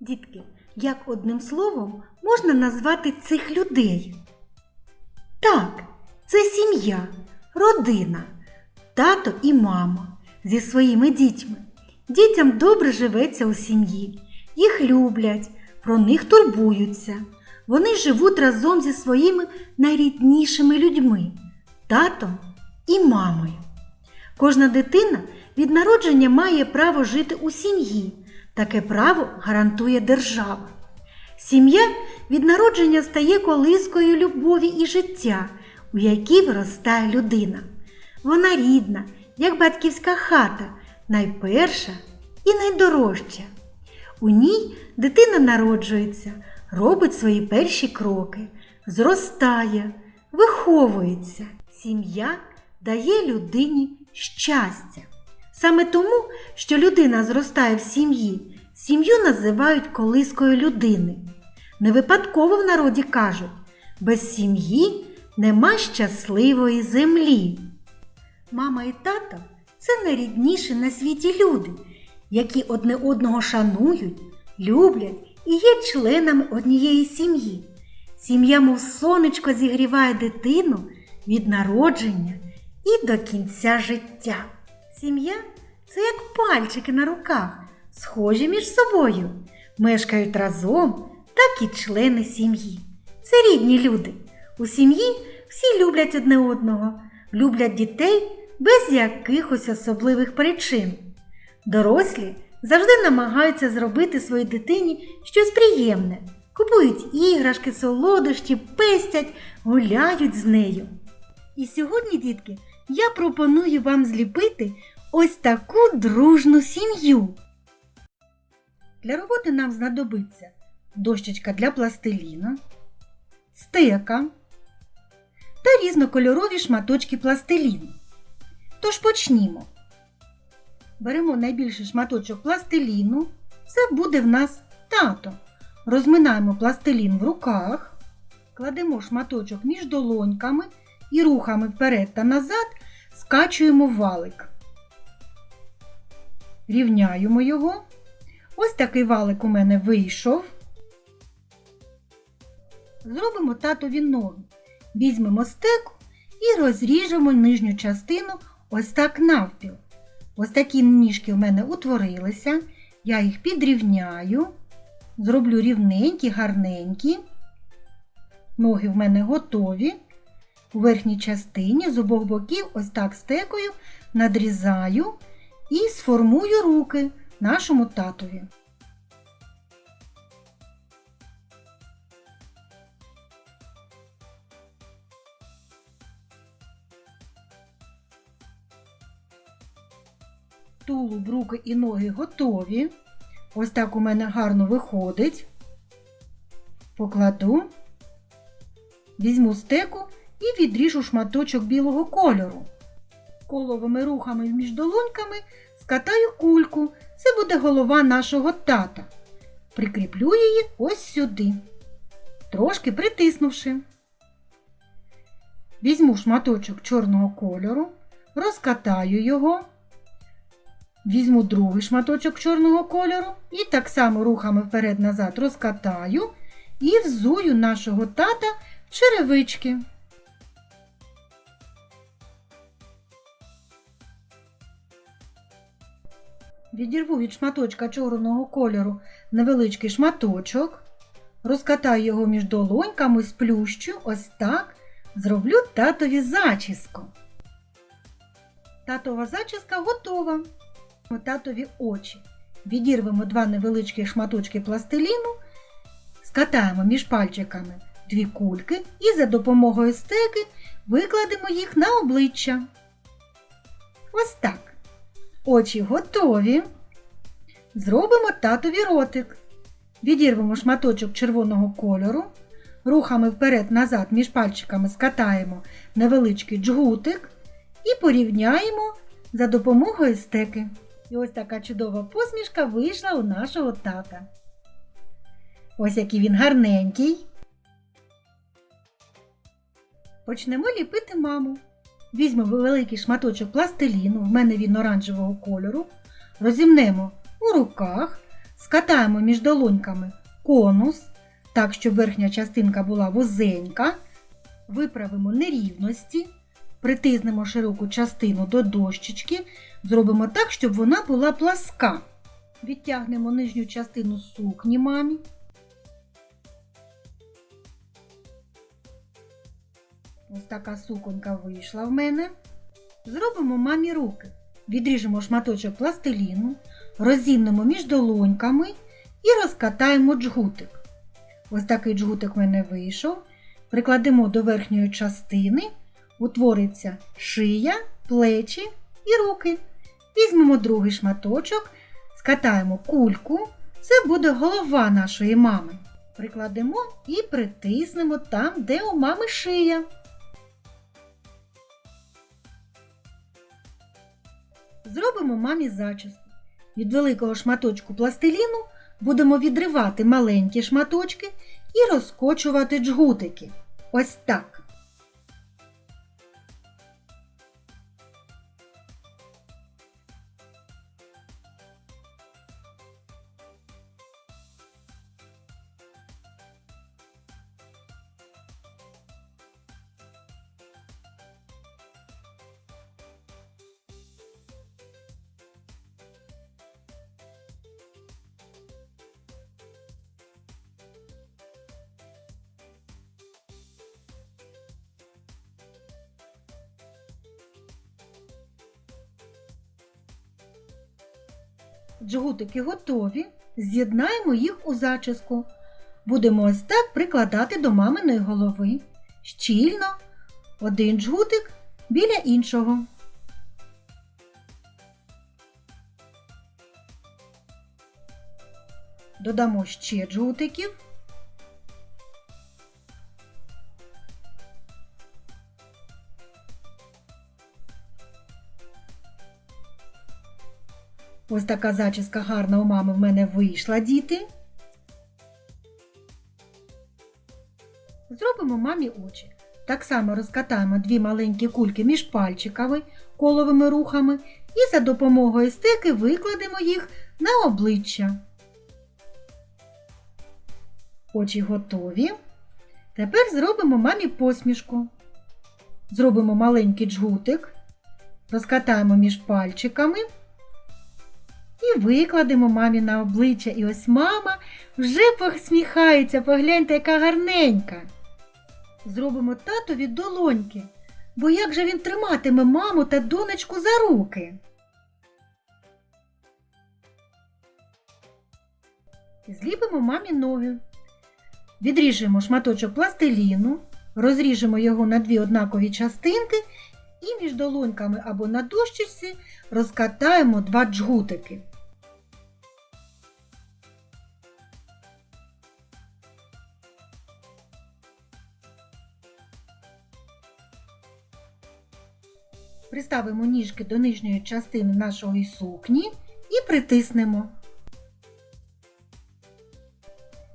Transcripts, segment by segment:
Дітки, як одним словом можна назвати цих людей? Так, це сім'я, родина, тато і мама зі своїми дітьми. Дітям добре живеться у сім'ї, їх люблять, про них турбуються. Вони живуть разом зі своїми найріднішими людьми татом і мамою. Кожна дитина від народження має право жити у сім'ї. Таке право гарантує держава. Сім'я від народження стає колискою любові і життя, у якій виростає людина. Вона рідна, як батьківська хата, найперша і найдорожча. У ній дитина народжується, робить свої перші кроки, зростає, виховується. Сім'я дає людині щастя. Саме тому, що людина зростає в сім'ї, сім'ю називають колискою людини. Не випадково в народі кажуть, без сім'ї нема щасливої землі. Мама і тато це найрідніші на світі люди, які одне одного шанують, люблять і є членами однієї сім'ї. Сім'я, мов сонечко, зігріває дитину від народження і до кінця життя. Сім'я це як пальчики на руках, схожі між собою, мешкають разом, так і члени сім'ї. Це рідні люди. У сім'ї всі люблять одне одного, люблять дітей без якихось особливих причин. Дорослі завжди намагаються зробити своїй дитині щось приємне. Купують іграшки, солодощі, пестять, гуляють з нею. І сьогодні, дітки, я пропоную вам зліпити ось таку дружну сім'ю. Для роботи нам знадобиться дощечка для пластиліна, стека та різнокольорові шматочки пластиліну. Тож почнімо. Беремо найбільший шматочок пластиліну. Це буде в нас тато. Розминаємо пластилін в руках, кладемо шматочок між долоньками і рухами вперед та назад скачуємо валик. Рівняємо його. Ось такий валик у мене вийшов. Зробимо татові ноги. Візьмемо стеку і розріжемо нижню частину ось так навпіл. Ось такі ніжки в мене утворилися. Я їх підрівняю, зроблю рівненькі, гарненькі. Ноги в мене готові. У верхній частині з обох боків ось так стекою надрізаю і сформую руки нашому татові. Тулуб, руки і ноги готові. Ось так у мене гарно виходить. Покладу, візьму стеку і відріжу шматочок білого кольору. Коловими рухами між долоньками скатаю кульку. Це буде голова нашого тата. Прикріплю її ось сюди, трошки притиснувши. Візьму шматочок чорного кольору, розкатаю його. Візьму другий шматочок чорного кольору і так само рухами вперед-назад розкатаю і взую нашого тата в черевички. Відірву від шматочка чорного кольору невеличкий шматочок, розкатаю його між долоньками, сплющу, ось так, зроблю татові зачіску. Татова зачіска готова. Татові очі. Відірвемо два невеличкі шматочки пластиліну, скатаємо між пальчиками дві кульки і за допомогою стеки викладемо їх на обличчя. Ось так. Очі готові. Зробимо татові ротик. Відірвемо шматочок червоного кольору. Рухами вперед-назад між пальчиками скатаємо невеличкий джгутик і порівняємо за допомогою стеки. І ось така чудова посмішка вийшла у нашого тата. Ось який він гарненький. Почнемо ліпити маму. Візьмемо великий шматочок пластиліну, в мене він оранжевого кольору, розімнемо у руках, скатаємо між долоньками конус, так, щоб верхня частинка була вузенька, виправимо нерівності, притиснемо широку частину до дощечки, зробимо так, щоб вона була пласка. Відтягнемо нижню частину сукні мамі. Ось така суконька вийшла в мене. Зробимо мамі руки. Відріжемо шматочок пластиліну, розімнемо між долоньками і розкатаємо джгутик. Ось такий джгутик в мене вийшов. Прикладемо до верхньої частини, утвориться шия, плечі і руки. Візьмемо другий шматочок, скатаємо кульку. Це буде голова нашої мами. Прикладемо і притиснемо там, де у мами шия. Зробимо мамі зачіску. Від великого шматочку пластиліну будемо відривати маленькі шматочки і розкочувати джгутики. Ось так. Джгутики готові. З'єднаємо їх у зачіску. Будемо ось так прикладати до маминої голови. Щільно. Один джгутик біля іншого. Додамо ще джгутиків. Ось така зачіска гарна у мами в мене вийшла, діти. Зробимо мамі очі. Так само розкатаємо дві маленькі кульки між пальчиками, коловими рухами і за допомогою стики викладемо їх на обличчя. Очі готові. Тепер зробимо мамі посмішку. Зробимо маленький джгутик, розкатаємо між пальчиками викладемо мамі на обличчя. І ось мама вже посміхається, погляньте, яка гарненька. Зробимо татові долоньки, бо як же він триматиме маму та донечку за руки? Зліпимо мамі ноги. Відріжемо шматочок пластиліну, розріжемо його на дві однакові частинки і між долоньками або на дощечці розкатаємо два джгутики. Приставимо ніжки до нижньої частини нашої сукні і притиснемо.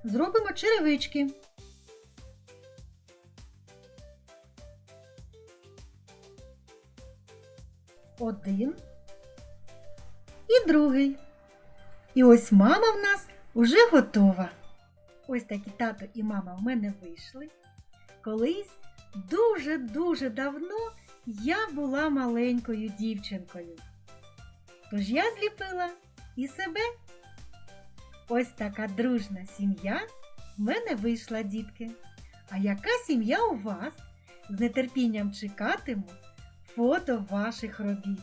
Зробимо черевички. Один і другий. І ось мама в нас уже готова. Ось такі тато і мама в мене вийшли. Колись дуже-дуже давно я була маленькою дівчинкою. Тож я зліпила і себе. Ось така дружна сім'я в мене вийшла, дітки. А яка сім'я у вас? З нетерпінням чекатиму фото ваших робіт.